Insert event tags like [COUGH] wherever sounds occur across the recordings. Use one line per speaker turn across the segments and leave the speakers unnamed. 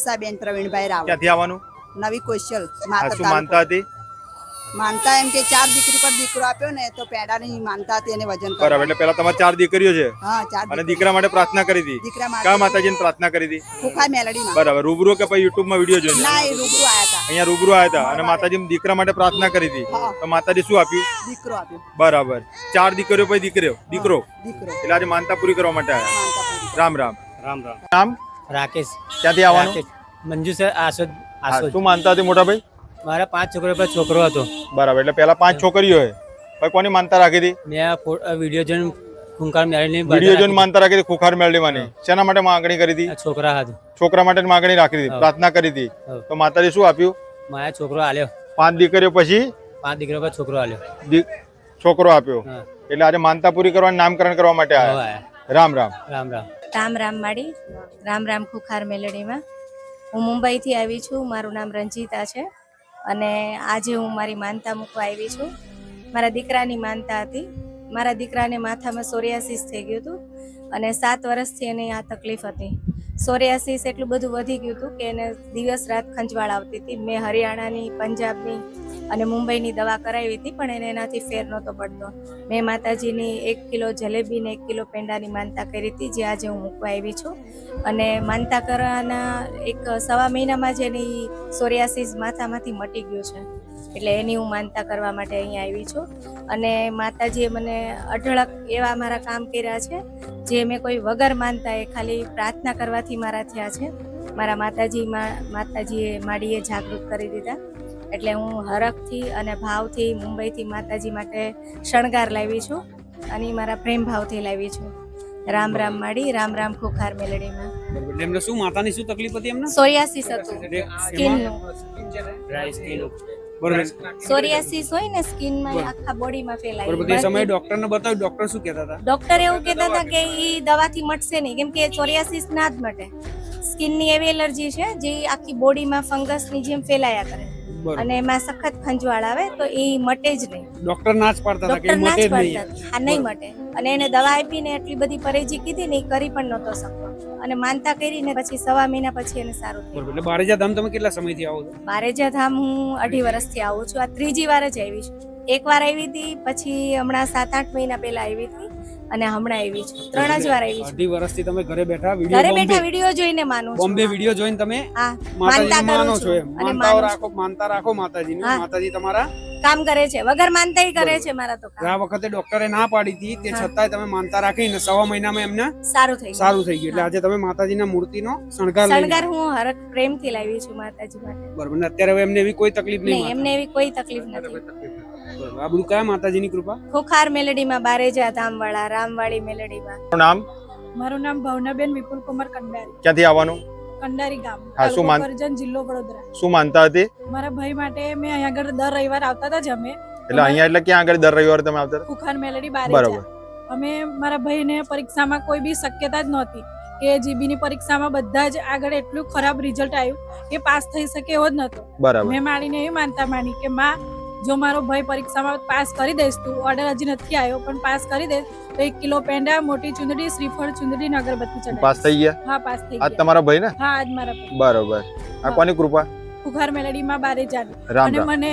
ઉષાબેન પ્રવીણભાઈ રાવલ.
ક્યાંથી આવવાનું?
નવી કોશલ માતા
શું માનતા હતી?
માનતા એમ કે ચાર દીકરી પર દીકરો આપ્યો ને તો પેડાની માનતા હતી એને વજન
બરાબર એટલે પેલા તમારે ચાર દીકરીઓ છે?
હા ચાર
અને
દીકરા
માટે પ્રાર્થના કરી હતી?
દીકરા
કયા માતાજીને પ્રાર્થના કરી હતી?
ખુખા મેલડી
બરાબર રૂબરૂ કે પછી યુટ્યુબમાં વીડિયો જોઈને?
ના એ રૂબરૂ આયા હતા.
અહીંયા રૂબરૂ આયા હતા અને માતાજી દીકરા માટે પ્રાર્થના કરી હતી. તો માતાજી શું આપ્યું?
દીકરો આપ્યો.
બરાબર. ચાર દીકરીઓ પછી દીકરીઓ? દીકરો?
દીકરો.
એટલે આજે માનતા પૂરી કરવા માટે આવ્યા રામ રામ.
રામ રામ.
રામ
રાકેશ.
ક્યાંથી આવવાનું?
રાકેશ મંજુ સર આસોદ આસોદ
શું માનતા હતી મોટા ભાઈ
મારા પાંચ છોકરા પર છોકરો હતો.
બરાબર એટલે પેલા પાંચ છોકરીઓ છે કોની માનતા રાખી હતી?
મેં વીડિયો જોઈને ખૂંખાર મેળવી
વીડિયો જોઈને માનતા રાખી હતી ખુખાર મેળવવાની. શેના માટે માંગણી કરી હતી?
છોકરા હતી
છોકરા માટે માંગણી રાખી હતી પ્રાર્થના કરી હતી. તો માતાજી શું આપ્યું?
મારા છોકરો આલ્યો.
પાંચ દીકરીઓ પછી?
પાંચ દીકરીઓ પર છોકરો આલ્યો.
છોકરો આપ્યો. એટલે આજે માનતા પૂરી કરવા નામકરણ કરવા માટે આવ્યા રામ રામ.
રામ રામ.
રામ રામ માડી. રામ રામ ખુખાર મેલડીમાં. હું મુંબઈથી આવી છું. મારું નામ રંજીતા છે અને આજે હું મારી માનતા મૂકવા આવી છું. મારા દીકરાની માનતા હતી. મારા દીકરાને માથામાં સોરિયાસિસ થઈ ગયું હતું અને સાત વર્ષથી એને આ તકલીફ હતી. સોરિયાસિસ એટલું બધું વધી ગયું હતું કે એને દિવસ રાત ખંજવાળ આવતી હતી. મેં હરિયાણાની, પંજાબની અને મુંબઈની દવા કરાવી હતી, પણ એને એનાથી ફેર નહોતો પડતો. મેં માતાજીની એક કિલો જલેબી ને એક કિલો પેંડાની માનતા કરી હતી, જે આજે હું મૂકવા આવી છું. અને માનતા કરવાના એક સવા મહિનામાં જ એની સોરિયાસિસ માથામાંથી મટી ગયું છે. એટલે એની હું માનતા કરવા માટે અહીંયા આવી છું. અને માતાજીએ મને અઢળક એવા મારા કામ કર્યા છે જે મેં કોઈ વગર માનતા એ ખાલી પ્રાર્થના કરવાથી મારા થયા છે. મારા માતાજી માતાજીએ માડીએ જાગૃત કરી દીધા. એટલે હું હરખથી અને ભાવથી મુંબઈથી માતાજી માટે શણગાર લાવી છું અને મારા પ્રેમ ભાવથી લાવી છું. રામ રામ માડી રામ રામ ખુખાર મેલડીમાં.
એટલે એમને શું માતાની શું તકલીફ હતી એમને?
સોરિયાસિસ હતું. સ્કિનનું.
ડ્રાય સ્કિન
સોરિયાસિસ હોય ને સ્કિનમાં આખા બોડીમાં
બરોબર તે સમયે
ફેલાય
ડોક્ટરને બતાવ્યું ડોક્ટર શું કહેતા હતા?
ડોક્ટર એવું કહેતા હતા કે એ દવાથી મટશે નહીં કેમ કે સોરિયાસિસ ના જ મટે. સ્કિનની એવી એલર્જી છે જે આખી બોડીમાં ફંગસની જેમ ફેલાયા કરે. અને એમાં સખત ખંજવાળ આવે તો એ મટે જ નહીં.
ડોક્ટર ના જ પાડતા કે
ડોક્ટર ના
મટે
જ પાડતા હા નહીં મટે. અને એને દવા આપીને એટલી બધી પરેજી કીધી ને એ કરી પણ નહોતો શકતો. અને માનતા કરીને પછી સવા મહિના પછી એને સારું થયું.
એટલે બારેજા ધામ તમે કેટલા સમયથી આવો છો?
બારેજા ધામ હું અઢી વર્ષથી આવું છું. આ ત્રીજી વાર જ આવી છું. એક વાર આવી હતી પછી હમણાં સાત આઠ મહિના પહેલા આવી હતી. અને હમણાં આવી છું. ત્રણ જ વાર આવી છું.
અઢી વર્ષથી તમે ઘરે બેઠા
ઘરે બેઠા વીડિયો જોઈને માનું છું.
બોમ્બે વીડિયો જોઈને તમે માતાજી
માનતા
માનો છો એમ.
અને
માનતાઓ રાખો માનતા રાખો માતાજીની. માતાજી તમારા
કામ કરે છે. વગર માનતા કરે છે મારા તો
આ વખતે ડોક્ટરે ના પાડી હતી તે છતાંય તમે માનતા રાખીને સવા મહિનામાં એમને
સારું થઈ
સારું થઈ ગયું. એટલે આજે તમે માતાજીના મૂર્તિનો શણગાર
શણગાર હું હરક પ્રેમથી લાવી છું માતાજી માટે.
બરાબર. અત્યારે હવે એમને એવી કોઈ તકલીફ નહીં
એમને એવી કોઈ તકલીફ નથી.
આ બધું કયા માતાજીની કૃપા?
ખોખાર મેલડીમાં બારેજા ધામવાળા રામવાળી મેલડીમાં.
નામ?
મારું નામ ભાવનાબેન વિપુલ કુમાર કંડારી.
ક્યાંથી આવવાનું?
કંડારી ગામ
હા, શું માન-
કરજણ જિલ્લો વડોદરા.
શું માનતા હતી?
મારા ભાઈ માટે મેં અહીંયા આગળ દર રવિવાર આવતા હતા જ
એટલે અહીંયા એટલે ક્યાં આગળ દર રવિવારે તમે આવતા હતા?
કુખાર મેલડી
બરાબર.
અમે મારા ભાઈને પરીક્ષામાં કોઈ બી શક્યતા જ નહોતી કે જીબીની પરીક્ષામાં બધા જ આગળ એટલું ખરાબ રિઝલ્ટ આવ્યું કે પાસ થઈ શકે એવો જ નહોતો. મેં માણીને એ માનતા માની કે માં જો મારો ભાઈ પરીક્ષામાં પાસ કરી દઈશ તું ઓર્ડર હજી નથી આવ્યો પણ પાસ કરી દે તો એક કિલો પેંડા મોટી ચુંદડી શ્રીફળ ચુંદડી અગરબત્તી ચડાવી
પાસ થઈ ગયા?
હા પાસ થઈ
આજ તમારા ભાઈ ને?
હા આજ મારા ભાઈ.
બરોબર. આ કોની કૃપા?
કુખાર મેલડીમાં બારે જાની અને મને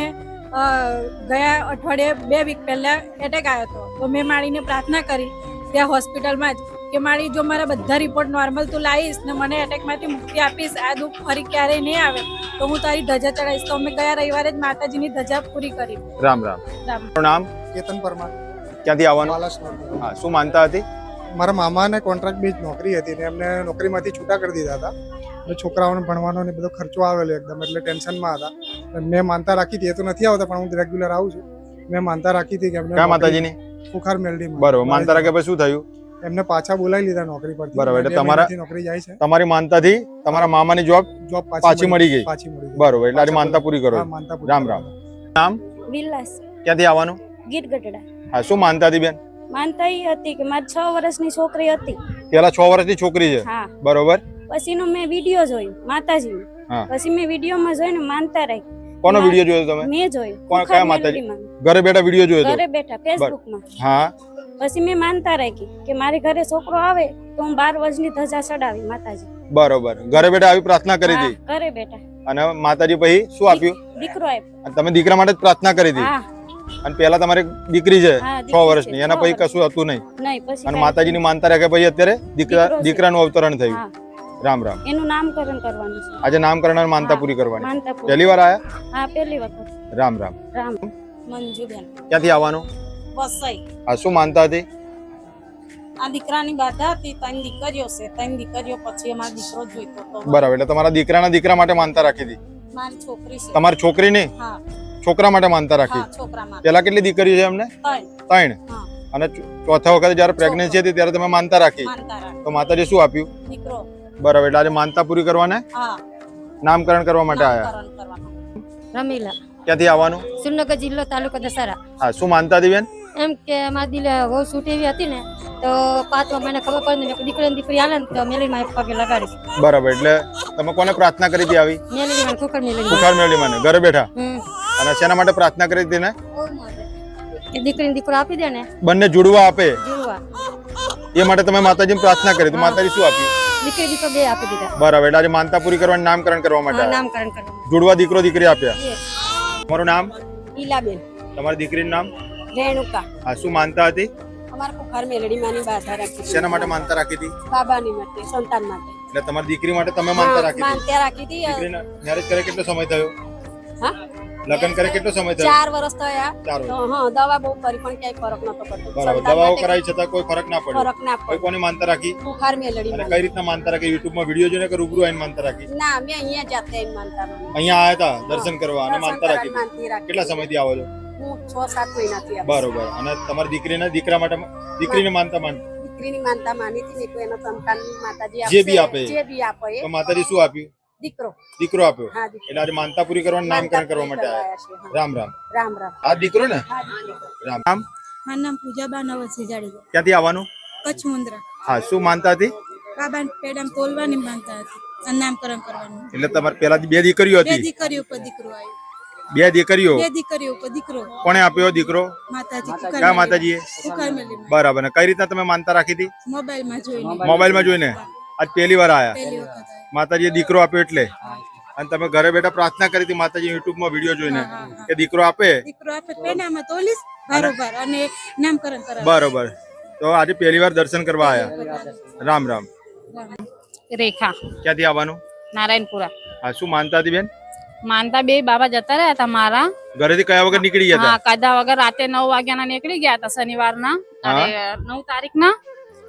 ગયા અઠવાડિયે બે વીક પહેલા એટેક આવ્યો હતો. તો મેં માળીને પ્રાર્થના કરી ત્યાં હોસ્પિટલમાં જ કે મારી જો મારા બધા રિપોર્ટ નોર્મલ તું લાવીશ ને મને એટેકમાંથી મુક્તિ આપીશ આ દુઃખ ફરી ક્યારેય નહીં આવે. તો હું તારી ધજા ચડાવીશ. તો અમે ગયા રવિવારે જ માતાજીની ધજા પૂરી કરી.
રામ રામ.
રામ.
નામ?
કેતન પરમાર.
ક્યાંથી આવવાનું? હા શું માનતા હતી?
મારા મામાને કોન્ટ્રાક્ટ બેઝ નોકરી હતી ને એમને નોકરીમાંથી છૂટા કરી દીધા હતા. એટલે છોકરાઓને ભણવાનો ને બધો ખર્ચો આવેલો એકદમ એટલે ટેન્શનમાં હતા. મેં માનતા રાખી હતી એ તો નથી આવતા પણ હું રેગ્યુલર આવું છું. મેં માનતા રાખી હતી કે
માતાજીની?
ખુખાર મેલડીમાં.
બરોબર માનતા રાખે પછી શું થયું?
એમને પાછા બોલાવી લીધા નોકરી પર
બરાબર, એટલે તમારા-
નોકરી જાય છે.
તમારી માનતાથી તમારા મામાની જોબ
જોબ
પાછી મળી ગઈ.
પાછી મળી ગઈ.
બરાબર એટલે માનતા પૂરી કરો રામ રામ. નામ?
વિલાસ.
ક્યાંથી આવવાનું?
ગીર ગઢડા.
હા શું માનતા હતી બેન?
માનતા એ હતી કે મારી છ વર્ષની છોકરી હતી.
પેલા છ વર્ષની છોકરી છે?
હા.
બરોબર.
પછીનો મેં વીડિયો જોયો માતાજી
હા.
પછી મેં વિડીયોમાં જોઈને માનતા રાખી
કોનો. વીડિયો જોયો તમે?
મેં જોયો.
કોણ- કયા માતાજી? ઘરે બેઠા વીડિયો જોયો
ઘરે બેઠા ફેસબુકમાં
હા.
પછી મેં માનતા રાખી કે મારે ઘરે છોકરો આવે તો હું બાર વર્ષની ધજા ચડાવી માતાજી.
બરોબર. ઘરે બેઠા આવી પ્રાર્થના કરી હતી
ઘરે બેઠા.
અને માતાજી પછી શું આપ્યું?
દીકરો આપ્યો.
તમે દીકરા માટે જ પ્રાર્થના કરી હતી અને પેલા તમારી દીકરી છે છ વર્ષની એના પછી કશું હતું નહીં. અને માતાજીની માનતા રાખ્યા પછી અત્યારે દીકરા દીકરાનું અવતરણ થયું. રામ રામ.
એનું નામકરણ કરવાનું છે.
આજે નામકરણ અને માનતા પૂરી કરવાની. પહેલી વાર આયા?
હા પહેલી વખત.
રામ રામ.
રામ. મંજુબેન.
ક્યાંથી આવવાનું?
વસાઈ.
આ શું માનતા હતી?
આ દીકરાની બાધા હતી ત્રણ દીકરીઓ છે ત્રણ દીકરીઓ પછી અમારો દીકરો જોઈતો હતો.
બરાબર એટલે તમારા દીકરાના દીકરા માટે માનતા રાખી હતી?
મારી છોકરી છે.
તમારી છોકરી ને
હા.
છોકરા માટે માનતા રાખી?
હા છોકરા માટે.
પેલા કેટલી દીકરીઓ છે એમને?
ત્રણ.
ત્રણ. અને ચોથા વખતે જ્યારે પ્રેગ્નન્સી હતી ત્યારે તમે માનતા રાખી? તો માતાજી શું આપ્યું?
દીકરો.
બરાબર એટલે આજે માનતા પૂરી કરવાને?
હા.
નામકરણ કરવા માટે આવ્યા
રમીલા.
ક્યાંથી આવવાનું?
સુરનગર જિલ્લો તાલુકો દસારા
હા શું માનતા હતી બેન?
એમ કે મારી દિલે વહુ છૂટી એવી હતી ને તો પાંચમા મહિને ખબર પડી ને દીકરી દીકરી આલે ને તો મેલી માં પગે લગાડી
બરાબર એટલે તમે કોને પ્રાર્થના કરી હતી આવી?
મેલી માં કુકર મેલી
બુખાર મેળવી મને ઘરે બેઠા? અને શેના માટે પ્રાર્થના કરી હતી ને?
એ દીકરીને દીકરો આપી દે ને.
બંને જુડવા આપે.
જીવવા
એ માટે તમે માતાજીને પ્રાર્થના કરી તો માતાજી શું આપ્યું
દીકરી દીકરો બે આપી દીધા.
બરાબર એટલે આજે માનતા પૂરી કરવાનું નામકરણ કરવા માટે
નામકરણ કરવા
જુડવા દીકરો દીકરી આપ્યા. તમારું નામ?
ઈલાબેન
તમારી દીકરીનું નામ?
રેણુકા.
હા શું માનતા હતી?
અમારા ઘર મેલડી માની બાધા રાખી
શેના માટે માનતા રાખી હતી?
બાબાની માટે સંતાન માટે.
એટલે તમારી દીકરી માટે તમે માનતા રાખી
માનતા રાખી હતી
દીકરીને મેરેજ કરે કેટલો સમય થયો?
હા?
લગ્ન કરે કેટલો સમય થયો?
ચાર વર્ષ થયા.
ચાર વર્ષ
હા દવા બહુ કરી પણ ક્યાંય ફરક નતો પડતો.
બરાબર દવાઓ કરાવી છતાં કોઈ ફરક ના પડ્યો.
ફરક ના
કોઈ કોની માનતા રાખી?
કુખાર મેલડી
અને કઈ રીતના માનતા રાખી? યુટ્યુબમાં વીડિયો જોઈને કે રૂબરૂ આઈને માનતા રાખી?
ના મેં અહીંયા જાતે આઈને માનતા માની.
અહીંયા આવ્યા હતા દર્શન કરવા અને માનતા રાખી.
કરવા માનતી રાખી.
કેટલા સમયથી આવો છો?
હું છ સાત મહિનાથી
બરોબર. અને તમારી દીકરીને દીકરા માટે દીકરીને માનતા માન
દીકરીની માનતા માની હતી તો એના સંતાનની માતાજી
જે બી આપે.
જે બી આપે.
તો માતાજી શું આપ્યું?
દીકરો.
દીકરો આપ્યો? એટલે આજે માનતા પૂરી કરવાનું નામકરણ કરવા માટે આવ્યા. રામ રામ.
રામ રામ.
આ દીકરો ને? રામ. રામ
મારું નામ પૂજાબા નવસી જાડી
ક્યાંથી આવવાનું?
કચ્છ મુંદ્રા
હા શું માનતા હતી?
બાબા પેડામ તોલવાની માનતા હતી નામકરણ કરવાનું.
એટલે તમારે પેલા બે દીકરીઓ
બે દીકરીઓ ઉપર દીકરો આવ્યો.
બે દીકરીઓ?
બે દીકરીઓ ઉપર દીકરો.
કોણે આપ્યો દીકરો?
માતાજી
કયા માતાજીએ? બરાબર. ને કઈ રીતના તમે માનતા રાખી હતી?
મોબાઈલમાં જોઈને.
મોબાઈલમાં જોઈને? આજ પહેલી વાર આયા? માતાજીએ દીકરો આપ્યો એટલે? અને તમે ઘરે બેઠા પ્રાર્થના કરી હતી માતાજી યુટ્યુબમાં વીડિયો જોઈને. કે દીકરો આપે?
દીકરો આપે પેનામાં તોલીસ બરોબર અને નામકરણ કરાવે.
બરોબર. તો આજે પહેલી વાર દર્શન કરવા આયા? રામ રામ.
રેખા.
ક્યાંથી આવવાનું?
નારાયણપુરા.
હા શું માનતા હતી બેન?
માનતા બે બાબા જતા રહ્યા હતા મારા.
ઘરેથી કયા વગર નીકળી ગયા
હા કાયદા વગર રાતે નવ વાગ્યાના નીકળી ગયા હતા શનિવારના. નવ તારીખના.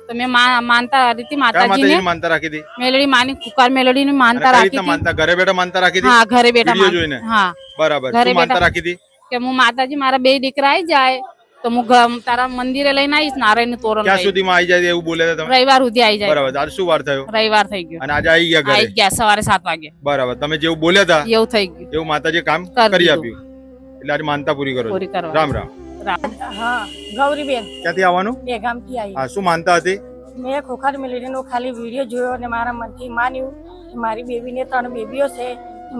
તો મેં માનતા હતી
માતાજી
માતાજીને?
માનતા રાખી હતી?
મેલડી માની કુકાર મેલડી ને માનતા રાખી
માનતા? ઘરે બેઠા માનતા રાખી હતી?
હા ઘરે બેઠા
જોઈને?
હા.
બરાબર.
ઘરે
માનતા રાખી હતી?
કે હું માતાજી મારા બે દીકરા આવી જાય. તો હું તારા મંદિરે લઈને આવીશ નારાયણ તોરણ
ક્યાં. સુધીમાં આવી જાય એવું બોલે તમે?
રવિવાર સુધી આવી જાય.
બરાબર આજ શું વાર થયો?
રવિવાર થઈ ગયો.
અને આજે આવી ગયા ઘરે?
આવી ગયા સવારે સાત વાગે.
બરાબર તમે જેવું બોલ્યા હતા
એવું થઈ ગયું.
એવું માતાજી કામ
કરી
આપ્યું. એટલે આજે માનતા પૂરી કરો રામ રામ.
હા ગૌરીબેન.
ક્યાંથી આવવાનું?
બે ગામથી આવી.
હા શું માનતા હતી?
મેં ખોખાર મેલેડીનો ખાલી વીડિયો જોયો અને મારા મનથી માન્યું કે મારી બેબીને ત્રણ બેબીઓ છે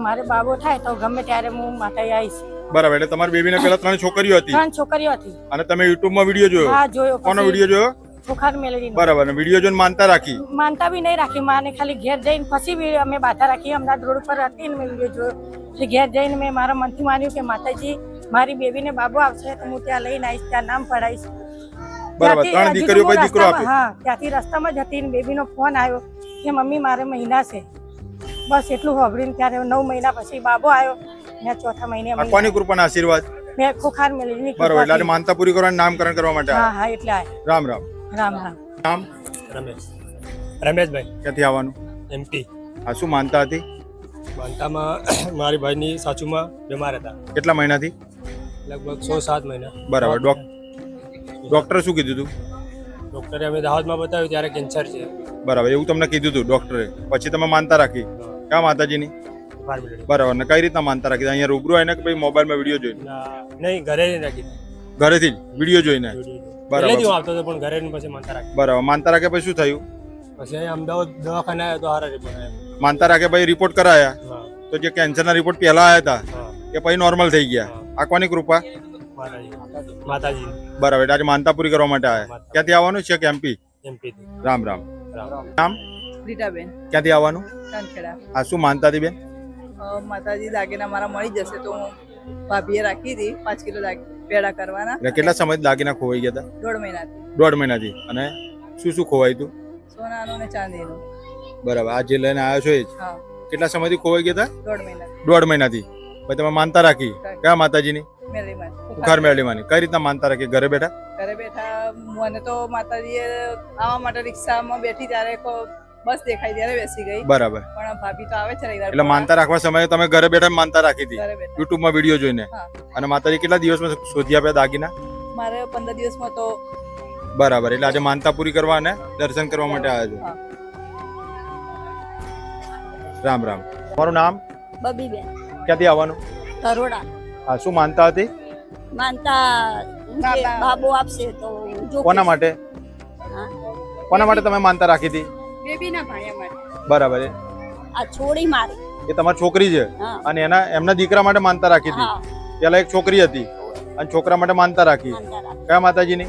મારે બાબો થાય તો ગમે ત્યારે હું માતા આવીશ.
બરાબર એટલે તમારી બેબીને [COUGHS] પેલા ત્રણ છોકરીઓ હતી.
ત્રણ છોકરીઓ હતી.
અને તમે યુટ્યુબમાં વીડિયો જોયો?
હા જોયો
કોનો વીડિયો જોયો? બરાબર અને વીડિયો જોઈને માનતા રાખી?
માનતા બી નહીં રાખી માને ખાલી ઘેર જઈને પછી અમે બાધા રાખી અમદાવાદ રોડ પર હતી ને મેં વીડિયો જોયો. ઘેર જઈને મેં મારા મનથી માન્યું કે માતાજી મારી બેબીને બાબો આવશે તો હું ત્યાં લઈને આવીશ ત્યાં નામ પડાવીશ.
બરાબર ત્રણ દીકરીઓ પછી દીકરો આપ્યો
હા ત્યાંથી રસ્તામાં જ હતી ને બેબીનો ફોન આવ્યો કે મમ્મી મારે મહિના છે. બસ એટલું સાંભળીને ત્યારે નવ મહિના પછી બાબો આવ્યો. ને ચોથા મહિને
આ કોની કૃપાના આશીર્વાદ?
મેં ખોખાર મેળવી
બરાબર એટલે આજે માનતા પૂરી કરવાનું નામકરણ કરવા માટે
હા
આવ્યા.
હા એટલે.
રામ રામ.
રામ રામ.
નામ?
રમેશ. રમેશભાઈ.
ક્યાંથી આવવાનું?
એમટી
આ શું માનતા હતી?
માનતામાં [CLEARS THROAT] મારી ભાઈની સાચુમાં બીમાર હતા.
કેટલા મહિનાથી?
લગભગ છ સાત મહિના.
બરાબર ડોક ડોક્ટરે શું કીધું હતું
ડૉક્ટરે અમે દાહોદમાં બતાવ્યું ત્યારે કેન્સર છે.
બરાબર એવું તમને કીધું હતું ડોક્ટરે. પછી તમે માનતા રાખી. ક્યાં માતાજીની? બરાબર. ને કઈ રીતના માનતા રાખી? અહીંયા રૂબરૂ આવીને કે પછી મોબાઈલમાં વીડિયો જોઈને?
નહીં ઘરે નહીં રાખી
ઘરેથી વીડિયો જોઈને? બરાબર.
હું આવતો હતો પણ ઘરે પછી માનતા રાખી.
બરાબર. માનતા રાખે પછી શું થયું?
પછી અમદાવાદ દવાખાને આવ્યો તો હારા રિપોર્ટ
માનતા રાખે પછી રિપોર્ટ કરાયા? તો જે કેન્સરના રિપોર્ટ પહેલા આવ્યા હતા
કે
એ પછી નોર્મલ થઈ ગયા.
હા.
કૃપા?
માતાજી.
બરાબર. એટલે આજે માનતા પૂરી કરવા માટે આવ્યા ક્યાંથી આવવાનું છે કે એમપી
એમપીથી
રામ રામ. રામ.
રીટાબેન.
ક્યાંથી આવવાનું?
હા
આ શું માનતા હતી બેન?
માતાજી દાગીના મારા મળી જશે તો હું ભાભીએ રાખી હતી પાંચ કિલો પેડા કરવાના.
એટલે કેટલા સમય દાગીના ખોવાઈ ગયા હતા?
દોઢ મહિનાથી.
દોઢ મહિનાથી. અને શું શું ખોવાયું હતું?
સોનાનું ને ચાંદીનું.
બરાબર. આ જે લઈને આવ્યો છો એ જ? કેટલા સમયથી ખોવાઈ ગયા હતા?
દોઢ મહિના
દોઢ મહિનાથી. પછી તમે માનતા રાખી. કયા માતાજીની?
ઘર
બુખાર મેળવીમાંની કઈ રીતના માનતા રાખી? ઘરે બેઠા?
ઘરે બેઠા મને તો માતાજીએ આવવા માટે રિક્ષામાં બેઠી ત્યારે બસ દેખાઈ ત્યારે બેસી ગઈ.
બરાબર.
પણ ભાભી તો આવે છે રવિવાર
એટલે માનતા રાખવા સમયે તમે ઘરે બેઠા માનતા રાખી હતી
યુટ્યુબમાં
યુટ્યુબમાં વીડિયો જોઈને અને માતાજી કેટલા દિવસમાં શોધી આપ્યા દાગીના?
મારે પંદર દિવસમાં તો
બરાબર. એટલે આજે માનતા પૂરી કરવા અને દર્શન કરવા માટે આવ્યા છે. રામ રામ. તમારું નામ?
બબીબેન.
ક્યાંથી આવવાનું?
તરોડા
હા શું માનતા હતી?
માનતા બાબો. આપશે તો
કોના માટે? કોના માટે તમે માનતા રાખી હતી
બેબીના ભાણિયા માટે
બરાબર. એ
આ છોડી મારી.
એ તમારી છોકરી છે. અને એના એમના દીકરા માટે માનતા રાખી હતી. પેલા એક છોકરી હતી. અને છોકરા માટે માનતા રાખી. કયા માતાજીની?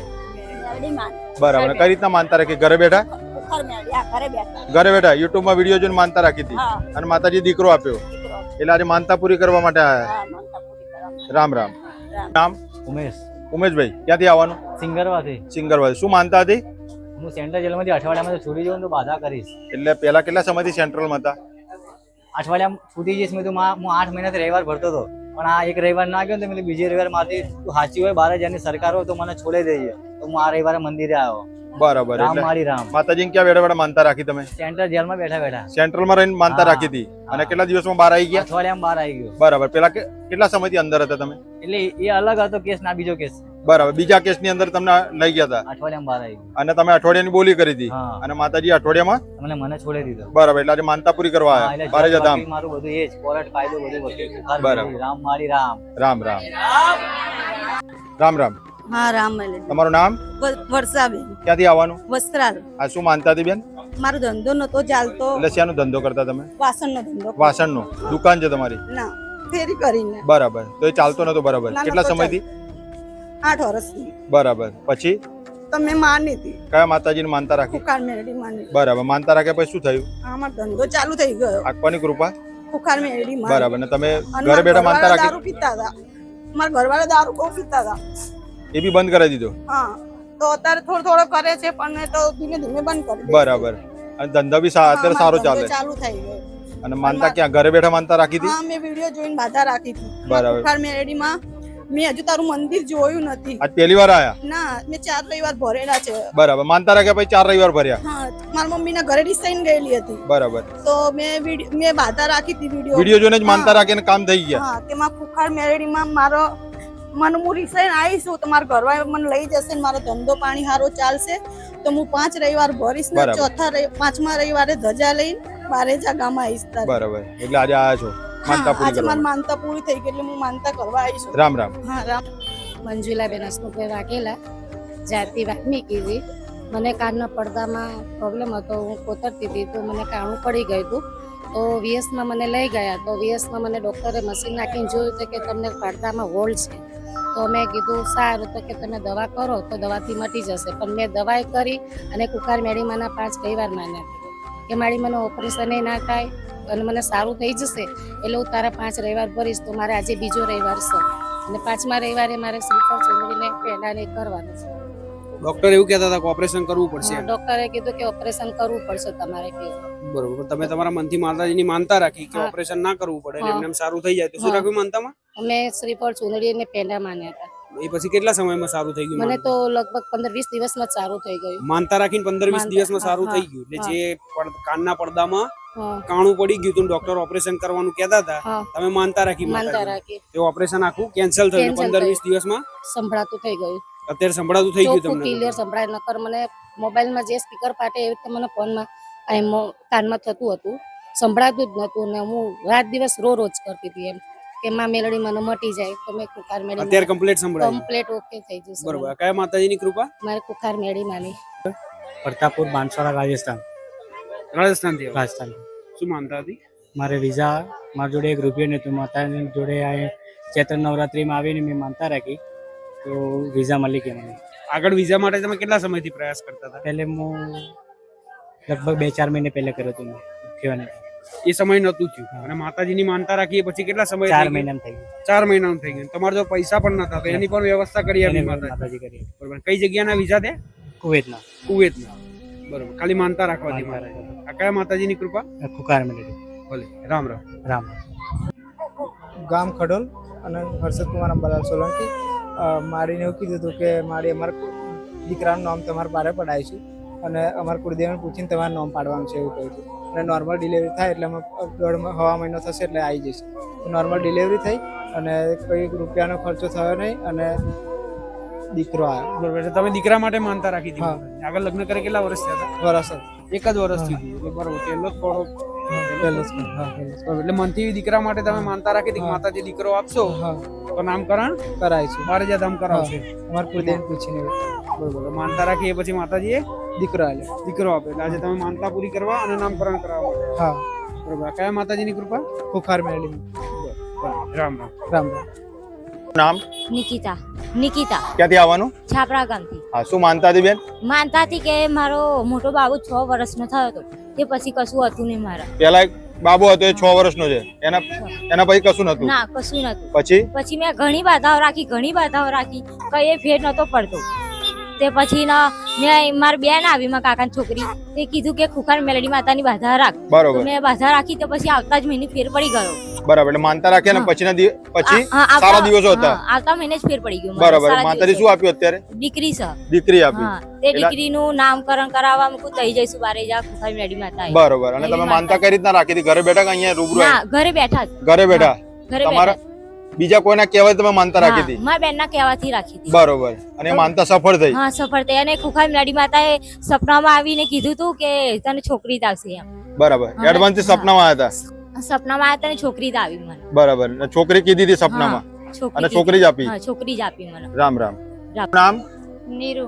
બરાબર. કઈ રીતના માનતા રાખી? ઘરે બેઠા?
ઘરે બેઠા.
યુટ્યુબમાં યુટ્યુબમાં વીડિયો જોઈને માનતા રાખી હતી. અને માતાજી દીકરો આપ્યો. એટલે આજે માનતા પૂરી કરવા માટે આવ્યા રામ. રામ. નામ?
ઉમેશ.
ઉમેશભાઈ. ક્યાંથી આવવાનું?
સિંગરવાથી.
સિંગરવાથી. શું માનતા હતી?
હું સેન્ટ્રલ જેલમાંથી અઠવાડિયામાં છૂટી જઉં તો બાધા કરીશ.
એટલે પેલા કેટલા સમયથી સેન્ટ્રલમાં હતા?
અઠવાડિયા છૂટી જઈશ મેં તો હું આઠ મહિનાથી રવિવાર ભરતો હતો. પણ આ એક રવિવાર ના ગયો તો મેં બીજી રવિવાર મારથી સાચી હોય બાર હજારની સરકાર હોય તો મને છોડી દઈએ તો હું આ રવિવારે મંદિરે આવ્યો.
બરાબર
રામ મારી રામ.
માતાજી ક્યાં બેઠા બેઠા માનતા રાખી તમે?
સેન્ટ્રલ જેલમાં બેઠા બેઠા.
સેન્ટ્રલમાં રહીને માનતા રાખી હતી. અને કેટલા દિવસમાં બહાર આવી ગયા?
અઠવાડિયામાં બહાર આવી ગયો.
બરાબર પેલા કેટલા સમયથી અંદર હતા તમે?
એટલે એ અલગ હતો કેસ ના બીજો કેસ.
બરાબર. બીજા કેસની અંદર તમને લઈ ગયા હતા.
અઠવાડિયામાં બહાર આવી ગયો.
અને તમે અઠવાડિયાની બોલી કરી હતી.
હા.
અને માતાજી અઠવાડિયામાં?
તમને મને છોડી દીધો.
બરાબર. એટલે આજે માનતા પૂરી કરવા
હા,
આવ્યા
એટલે
બારે જતા
આમ. મારું બધું એ જ. કોર્ટ કાયદો બધું વકીલ
બરાબર.
રામ મારી રામ.
રામ રામ. રામ રામ.
હા રામ મેલેડી
તમારું નામ?
વર્ષાબેન.
ક્યાંથી આવવાનું?
વસ્ત્રાલ.
આ શું માનતા હતી બેન?
મારો ધંધો નતો ચાલતો.
એટલે શાનો ધંધો કરતા તમે?
વાસણનો ધંધો
વાસણનો. દુકાન છે તમારી?
ના ફેરી કરીને.
બરાબર. તો એ ચાલતો નતો બરાબર.
ના,
કેટલા
નતો
સમયથી?
આઠ વર્ષની
બરાબર. પછી?
તમે માની હતી.
કયા માતાજીને માનતા રાખી?
કુકાર મેરડી માની
બરાબર. માનતા રાખ્યા પછી શું થયું?
આમાં ધંધો ચાલુ થઈ ગયો.
આપવાની કૃપા?
કુકાર મેરડી માની.
બરાબર. ને તમે ઘરે બેઠા માનતા રાખી?
દારૂ પીતા હતા. મારા ઘરવાળા દારૂ બહુ પીતા હતા.
એ બી બંધ કરાવી દીધો?
હા. તો અત્યારે થોડો થોડો કરે છે પણ તો ધીમે ધીમે બંધ કરી
બરાબર. અને ધંધો બી અત્યારે સારો ચાલે.
ચાલુ થઈ ગયો.
અને માનતા ક્યાં? ઘરે બેઠા માનતા રાખી હતી?
હા મેં વિડિયો જોઈને બાધા રાખી હતી.
બરાબર.
મેરડીમાં મેં હજુ તારું મંદિર જોયું નથી.
આ પહેલી વાર આયા?
ના મેં ચાર રવિવાર ભરેલા છે.
બરાબર. માનતા રાખ્યા પછી ચાર રવિવાર ભર્યા?
હા મારા મમ્મીના ઘરે રિસાઈન ગયેલી હતી.
બરાબર.
તો મેં મેં બાધા રાખી હતી વીડિયો
વીડિયો જોઈને જ માનતા. રાખીને કામ થઈ ગયા?
હા તેમાં કુખાર મેરડીમાં મારો મને હું રિસાઈન આવીશું તો મારા ઘરવાળા મને લઈ જશે ને મારો ધંધો પાણી સારો ચાલશે તો હું પાંચ રવિવાર ભરીશ ને ચોથા પાંચમા રવિવારે ધજા લઈને બારેજા ગામમાં આવીશ.
બરાબર. એટલે આજે આયા છો? માનતા પૂરી
આજે મારી માનતા પૂરી થઈ ગઈ એટલે હું માનતા કરવા આવીશું
રામ રામ.
હા રામ.
મંજુલાબેન હસમુખભાઈ વાઘેલા જાતિ કીધી મને કાનના પડદામાં પ્રોબ્લેમ હતો હું કોતરતી હતી તો મને કાણું પડી ગયું હતું. તો વીએસમાં મને લઈ ગયા. તો વીએસમાં મને ડૉક્ટરે મશીન નાખીને જોયું કે તમને પડદામાં હોલ છે. તો મેં કીધું સારું તો કે તમે દવા કરો તો દવાથી મટી જશે. પણ મેં દવાઈ કરી અને કુકાર મેડીમાના પાંચ રવિવાર માન્યા હતા. કે મારી મને ઓપરેશન ના થાય અને મને સારું થઈ જશે એટલે હું તારા પાંચ રવિવાર ભરીશ તો મારે આજે બીજો રવિવાર છે. અને પાંચમા રવિવારે મારે શ્રીફળ ચૂંદડીને પહેલાને કરવાનું છે.
ડોક્ટર એવું કહેતા હતા કે ઓપરેશન કરવું પડશે
ડોક્ટરે કીધું કે ઓપરેશન કરવું પડશે તમારે કે.
બરોબર તમે તમારા મનથી માતાજીની માનતા રાખી કે ઓપરેશન ના કરવું પડે. એમને એમ સારું થઈ જાય તો શું રાખ્યું માનતામાં?
અમે શ્રીફળ ચુંદડીને પહેલા માન્યા હતા.
એ પછી કેટલા સમયમાં સારું થઈ ગયું
મને તો લગભગ પંદર વીસ દિવસમાં જ સારું થઈ ગયું.
માનતા રાખીને પંદર વીસ દિવસમાં સારું થઈ ગયું. એટલે જે કાનના પડદામાં કાણું પડી ગયું હતું ડોક્ટર ઓપરેશન કરવાનું કહેતા હતા તમે માનતા રાખી
માનતા રાખી.
તે ઓપરેશન આખું કેન્સલ થયું.
Cancel
પંદર
થયું.
વીસ દિવસમાં
સંભળાતું થઈ ગયું.
અત્યારે સંભળાતું થઈ ગયું તમને?
ક્લિયર સંભળાય નકર મને મોબાઈલમાં જે સ્પીકર પાટે એ મને ફોનમાં કાનમાં થતું હતું. સંભળાતું જ નતું ને હું રાત દિવસ રો રોજ કરતી હતી એમ. કે માં મેલડી મને મટી જાય તો મેં કુખાર
અત્યારે
મેળી
કમ્પ્લીટ સંભળાય.
કમ્પ્લીટ ઓકે થઈ જશે
બરોબર. કયા માતાજીની કૃપા?
મારે કુખાર મેળી માની
પ્રતાપપુર બાંસવાડા રાજસ્થાન.
રાજસ્થાનથી?
રાજસ્થાન.
શું માનતા હતી?
મારે વિઝા મારા જોડે એક રૂપિયો નહોતું. માતાની જોડે આ ચૈત્ર નવરાત્રિમાં આવીને મેં માનતા રાખી.
તો
વિઝા મળી ગઈ મને.
આગળ વિઝા માટે તમે કેટલા સમયથી પ્રયાસ કરતા હતા?
પહેલે હું લગભગ બે ચાર મહિને પહેલે કર્યો હતો મેં. થયો
એ સમય નતું થયું. અને માતાજીની માનતા રાખીએ પછી કેટલા સમય
ચાર
થઈ
મહિનામાં થઈ ગયું.
ચાર મહિનાનું થઈ ગયું. તમારે જો પૈસા પણ નતા તો એની પણ વ્યવસ્થા કરી આપી માતાજી.
કરી
બરોબર. કઈ જગ્યાના વિઝા તે?
કુવેતના.
કુવેતના. બરોબર. ખાલી માનતા રાખવાથી
મારે
માતાજી. આ કયા માતાજીની કૃપા?
ખુકાર મળી
ભલે. રામ રામ.
રામ
ગામ ખડોલ અને હર્ષદ કુમાર અંબાલાલ સોલંકી. મારીને એવું કીધું હતું કે મારી અમારા દીકરાનું નામ તમારે બારે છે. અને અમારા કુળદેવને પૂછીને તમારે નામ પાડવાનું છે એવું કહ્યું હતું. અને નોર્મલ ડિલિવરી થાય એટલે અમે દોઢ હવા મહિનો થશે એટલે આવી જઈશું. નોર્મલ ડિલિવરી થઈ અને કોઈ રૂપિયાનો ખર્ચો થયો નહીં અને દીકરો આવ્યો.
બરોબર છે. તમે દીકરા માટે માનતા રાખી
હા.
આગળ લગ્ન કરે કેટલા વર્ષ થયા
વર્ષ
એક જ વર્ષ થઈ. એટલે બરોબર. પહેલો જ થોડો
જ જ.
એટલે મનથી દીકરા માટે તમે માનતા રાખી હતી માતાજી દીકરો આપશો તો નામકરણ
કરાવીશું.
બારજા નામ કરાવશે.
અમારા કુળદેવને પૂછીને.
બરોબર. માનતા રાખી એ પછી માતાજીએ.
દીકરો આવ્યો
દીકરો આપે. એટલે આજે તમે માનતા પૂરી કરવા અને નામકરણ કરાવવા માટે.
હા.
બરોબર. કયા માતાજીની કૃપા?
ખોખાર મેળી
રામ રામ.
રામ રામ.
નામ?
નિકિતા. નિકિતા.
ક્યાંથી આવવાનું?
છાપરા ગામથી.
હા શું માનતા હતી બેન?
માનતા હતી કે મારો મોટો બાબુ છ વર્ષનો થયો હતો. તે પછી કશું હતું નહીં મારા.
પેલા એક બાબુ હતો એ છ વર્ષનો છે. એના એના પછી કશું નતું
ના કશું નતું
પછી?
પછી મેં ઘણી બાધાઓ રાખી ઘણી બાધાઓ રાખી. કઈ ફેર નતો પડતો. તે પછી ના મેં મારી બેન આવી મારા કાકાની છોકરી. તે કીધું કે ખુખાર મેલડી માતાની બાધા રાખ.
બરોબર.
મેં બાધા રાખી તો પછી આવતા જ મહિને ફેર પડી ગયો.
બરાબર એટલે માનતા રાખી
ને.
પછીના પછી સારા દિવસો હતા.
આવતા મહિને જ ફેર પડી ગયો
બરાબર
સારા
માતાજી શું આપ્યું અત્યારે?
દીકરી છે.
દીકરી આપી.
તે દીકરીનું નામકરણ કરાવવા મૂકું તઈ જઈશું બારે જા ખુખાર મેલડી માતા
બરોબર અને તમે માનતા કઈ રીતના રાખી હતી? ઘરે બેઠા કે અહીંયા રૂબરૂ
ઘરે બેઠા
ઘરે બેઠા?
ઘરે
તમારા
બેઠા
બીજા કોઈના કહેવાય તમે માનતા રાખી હતી.
મારા બેન ના કહેવાથી રાખી હતી.
બરોબર. અને માનતા સફળ થઈ.
હા સફળ થઈ. અને ખુખાર મેલડી માતાએ સપનામાં આવીને કીધું તું કે તને છોકરી જ આવશે એમ.
બરાબર. એડવાન્સથી સપનામાં આવ્યા હતા.
સપનામાં આવ્યા તને છોકરી જ આવી મને.
બરાબર. છોકરી કીધી હતી સપનામાં.
છોકરી
અને છોકરી જ આપી.
છોકરી જ આપી મને.
રામ રામ.
રામ.
નામ?
નીરુ.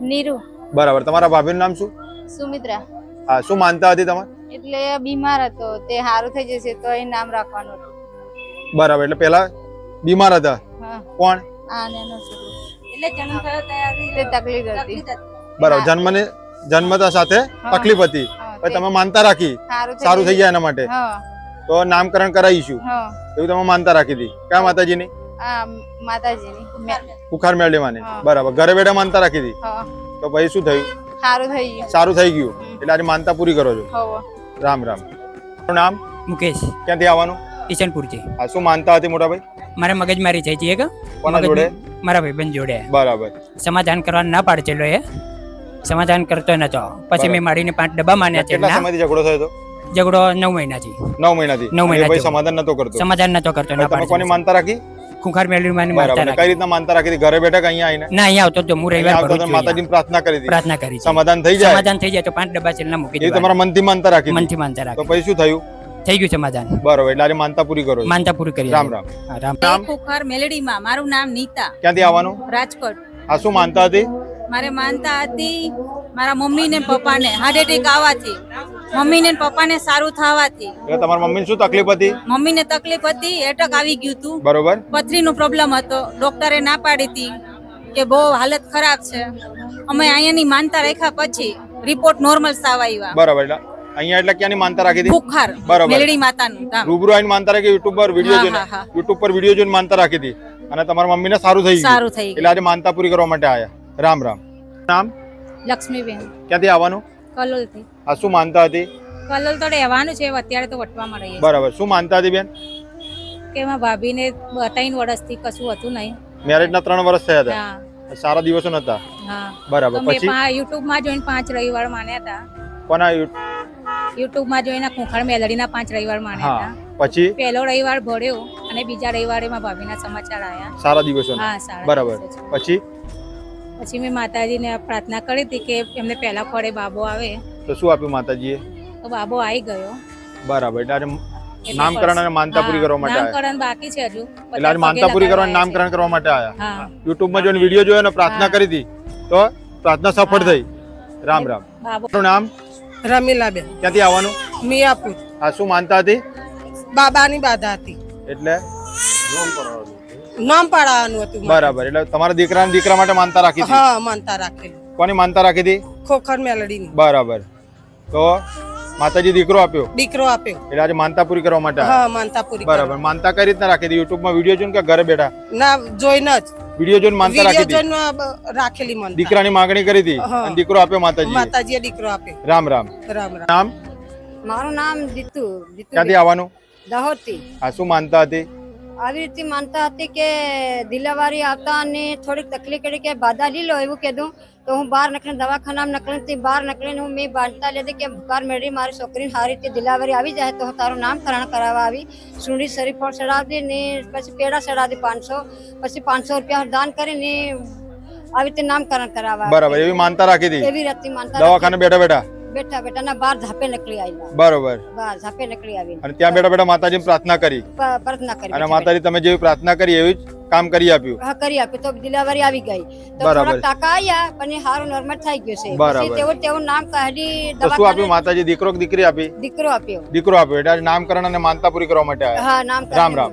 નીરુ.
બરાબર. તમારા ભાભીનું નામ શું?
સુમિત્રા.
હા શું માનતા હતી તમારે?
એટલે બીમાર હતો. તે સારું થઈ જશે તો એ નામ રાખવાનું
બરાબર. એટલે પેલા બીમાર હતા. કોણ? બરાબર. જન્મને જન્મતા સાથે તકલીફ હતી.
હા,
તમે માનતા રાખી.
સારું
થઈ જાય એના માટે. તો નામકરણ કરાવીશું. એવું તમે માનતા રાખી હતી કયા માતાજીની?
માતાજીની.
બુખાર મેળવી માને બરાબર. ઘરે બેઠા માનતા રાખી હતી તો પછી શું થયું?
સારું થઈ ગયું.
સારું થઈ ગયું. એટલે આજે માનતા પૂરી કરો છો. રામ રામ. નામ?
મુકેશ.
ક્યાંથી આવવાનું?
ઈશનપુરથી.
આ શું માનતા હતી મોટા ભાઈ
મારે મગજમારી થઈ હતી એક
કોના જોડે?
મારા ભાઈબંધ જોડે.
બરાબર.
સમાધાન કરવા ના પાડેલો એ સમાધાન કરતો નતો પછી મેં મારીને પાંચ ડબ્બા માન્યા છે
કેટલા. સમયથી ઝઘડો થયો હતો
ઝઘડો નવ મહિનાથી.
નવ મહિનાથી.
નવ મહિનાથી.
સમાધાન નતો કરતો.
સમાધાન નતો કરતો ના
તમે કોની માનતા રાખી?
ખુખાર મેળવી માની માનતા
રાખી કઈ રીતના માનતા રાખી ઘરે બેઠા કે અહીંયા આવીને?
ના અહીંયા આવતો તો હું રવિવાર ભરું છું.
માતાજીની પ્રાર્થના કરી હતી.
પ્રાર્થના કરી
સમાધાન થઈ જાય?
સમાધાન થઈ જાય તો પાંચ ડબ્બા છેલ્લા મૂકી
એ
દેવાના.
તમારા મનથી માનતા રાખી
મનથી માનતા
તો પછી શું થયું?
થઈ ગયું સમાધાન
બરોબર એટલે આજે માનતા પૂરી કરો છો.
માનતા પૂરી કરી
રામ રામ.
હા, રામ.
નામ
ખોખર મેલેડીમાં. મારું નામ નીતા.
ક્યાંથી આવવાનું?
રાજકોટ.
આ શું માનતા હતી?
મારે માનતા હતી મારા મમ્મી ને પપ્પાને. હાર્ટ એટેક આવવાથી. મમ્મી ને પપ્પાને સારું થવાથી.
એટલે તમારા મમ્મીને શું તકલીફ હતી?
મમ્મીને તકલીફ હતી એટક આવી ગયું હતું.
બરોબર.
પથરીનો પ્રોબ્લેમ હતો. ડોક્ટરે ના પાડી હતી કે બહુ હાલત ખરાબ છે. અમે અહીંયાની માનતા રાખ્યા પછી રિપોર્ટ નોર્મલ સાવ આવ્યા.
બરોબર એટલે અહીંયા એટલે ક્યાંની માનતા રાખી હતી?
ભૂખાર
બરાબર.
મેલડી માતાનું ધામ
રૂબરૂ આવીને માનતા રાખી યુટ્યુબ પર વીડિયો જોઈને. યુટ્યુબ પર વીડિયો જોઈને માનતા રાખી હતી. અને તમારા મમ્મીને સારું થઈ ગયું.
સારું થઈ
એટલે આજે માનતા પૂરી કરવા માટે આયા. રામ રામ. નામ?
લક્ષ્મીબેન.
ક્યાંથી આવવાનું?
કલોલથી.
આ શું માનતા હતી?
કલોલ તો રહેવાનું છે અત્યારે તો વટવામાં રહીએ
બરાબર. શું માનતા હતી બેન?
કે એમાં ભાભીને ત્રણ વર્ષથી કશું હતું નહીં.
મેરેજ ના ત્રણ વર્ષ થયા હતા. સારા દિવસો નતા
હા.
બરાબર.
મેં
પછી?
પા- યુટ્યુબમાં જોઈને પાંચ રવિવાર માન્યા હતા.
કોના
યુટ્યુબમાં જોઈને ખૂંખાર મેલડીના પાંચ રવિવાર હતા.
પછી?
પહેલો રવિવાર ભળ્યો અને બીજા રવિવારે માં ભાભીના સમાચાર આવ્યા
સારા દિવસો
હા સારા
બરાબર. પછી?
પછી મેં માતાજીને પ્રાર્થના કરી હતી કે એમને પહેલા ખોડે બાબો આવે.
તો શું આપ્યું માતાજીએ?
તો બાબો આવી ગયો.
બરાબર એટલે નામકરણ અને માનતા પૂરી કરવા માટે
નામકરણ બાકી છે હજુ.
એટલે આજે માનતા પૂરી કરવા નામકરણ કરવા માટે આયા?
હા.
યુટ્યુબમાં જોઈને વીડિયો જોયો અને પ્રાર્થના કરી હતી. તો પ્રાર્થના સફળ થઈ. રામ રામ.
બાબુ
નામ?
રમીલાબેન.
ક્યાંથી આવવાનું?
મિયાપુર.
હા શું માનતા હતી?
બાબાની બાધા હતી.
એટલે?
નામ પાડવાનું હતું
બરાબર એટલે તમારા દીકરા દીકરા માટે માનતા રાખી
હા માનતા રાખેલી.
કોની માનતા રાખી હતી?
ખોખર મેલડી
બરાબર. તો માતાજી દીકરો આપ્યો?
દીકરો આપ્યો.
એટલે આજે માનતા પૂરી કરવા માટે
હા માનતા પૂરી
બરાબર. માનતા કઈ રીતના રાખી હતી યુટ્યુબમાં વીડિયો જોઈને કે ઘરે બેઠા?
ના જોઈને જ.
વીડિયો જોઈને માનતા રાખી હતી
રાખેલી માનતા.
દીકરાની માંગણી કરી હતી અને દીકરો આપ્યો માતાજી
માતાજીએ દીકરો આપ્યો.
રામ રામ.
રામ રામ.
નામ?
મારું નામ જીતુ. જીતુ
ક્યાંથી આવવાનું?
દાહોદથી.
આ શું માનતા હતી?
આવી રીતે માનતા હતી કે દિલાવારી આવતા અને થોડીક તકલીફ કરી કે બાધા લીલો એવું કીધું. તો હું બહાર નીકળીને દવાખાનામાં નીકળીને બહાર નીકળીને હું મેં બાંધતા લીધી કે ભૂકાર મેળવી મારી છોકરીને સારી રીતે દિલાવારી આવી જાય તો હું તારું નામકરણ કરાવવા આવી. સુંડી શરીફળ ચડાવી ને પછી પેડા ચડાવી પાંચસો પછી પાંચસો રૂપિયા દાન કરીને આવી રીતે નામકરણ કરાવવા
બરાબર એવી માનતા રાખી હતી?
એવી રીતે માનતા
દવાખાને બેઠા બેઠા.
બેઠા બેઠા ના બહાર ઝાપે નીકળી આવેલા
બરોબર.
બહાર ઝાપે નીકળી આવી
અને ત્યાં બેઠા બેઠા માતાજી પ્રાર્થના કરી.
પ્રાર્થના કરી
અને માતાજી તમે જેવી પ્રાર્થના કરી એવી જ કામ કરી આપ્યું.
હા કરી આપ્યું. તો દિલાવરી આવી ગઈ. તો
બરાબર.
થોડાક ટાકા આવ્યા પણ હારો નોર્મલ થઈ ગયું છે.
બરાબર.
પછી તેવું તેવું નામ કાઢી
તો શું આપ્યું? માતાજી દીકરો કે દીકરી આપી?
દીકરો આપ્યો.
દીકરો આપ્યો. એટલે નામકરણ અને માનતા પૂરી કરવા માટે આવ્યા
હા નામ
રામ રામ.